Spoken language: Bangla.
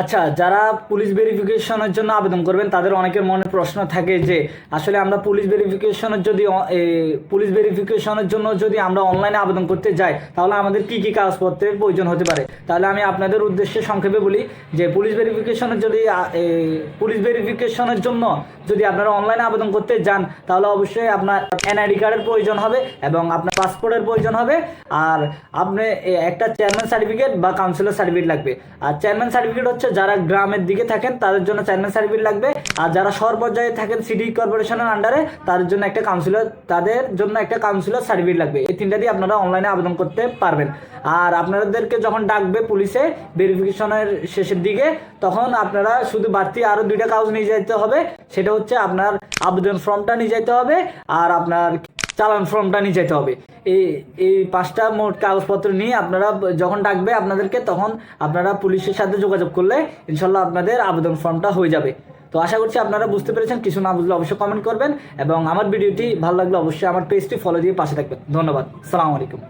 আচ্ছা যারা পুলিশ ভেরিফিকেশনের জন্য আবেদন করবেন, তাদের অনেকের মনে প্রশ্ন থাকে যে, আসলে আমরা পুলিশ ভেরিফিকেশনের যদি পুলিশ ভেরিফিকেশনের জন্য যদি আমরা অনলাইনে আবেদন করতে যাই, তাহলে আমাদের কি কি কাগজপত্রের প্রয়োজন হতে পারে? তাহলে আমি আপনাদের উদ্দেশ্যে সংক্ষেপে বলি যে, পুলিশ ভেরিফিকেশনের যদি পুলিশ ভেরিফিকেশনের জন্য যদি আপনারা অনলাইনে আবেদন করতে যান, তাহলে অবশ্যই আপনার এনআইডি কার্ডের প্রয়োজন হবে এবং আপনার পাসপোর্টের প্রয়োজন হবে, আর আপনি একটা চেয়ারম্যান সার্টিফিকেট বা কাউন্সিলর সার্টিফিকেট লাগবে। আর চেয়ারম্যান সার্টিফিকেট হচ্ছে যারা গ্রামের দিকে থাকেন, তাদের জন্য চেয়ারম্যান সার্টিফিকেট লাগবে। আর যারা শহর পর্যায়ে থাকেন সিটি কর্পোরেশনের আন্ডারে তাদের জন্য একটা কাউন্সিলর তাদের জন্য একটা কাউন্সিলর সার্টিফিকেট লাগবে। এই তিনটা দিয়ে আপনারা অনলাইনে আবেদন করতে পারবেন। আর আপনাদেরকে যখন ডাকবে পুলিশে ভেরিফিকেশনের শেষের দিকে, তখন আপনারা শুধু বাড়তি আরও দুইটা কাগজ নিয়ে যেতে হবে। সেটা হচ্ছে আপনার আবেদন ফর্মটা নিয়ে যেতে হবে। আর আপনার চালান ফর্মটা নিয়ে যেতে হবে। এই এই পাঁচটা মোট কাগজপত্র নিয়ে আপনারা যখন ডাকবে আপনাদেরকে তখন আপনারা পুলিশের সাথে যোগাযোগ করলে ইনশাল্লাহ আপনাদের আবেদন ফর্মটা হয়ে যাবে। তো আশা করছি আপনারা বুঝতে পেরেছেন, কিছু না বুঝলে অবশ্যই কমেন্ট করবেন এবং আমার ভিডিওটি ভালো লাগলে অবশ্যই আমার পেজটি ফলো দিয়ে পাশে থাকবেন। ধন্যবাদ। সালামু আলাইকুম।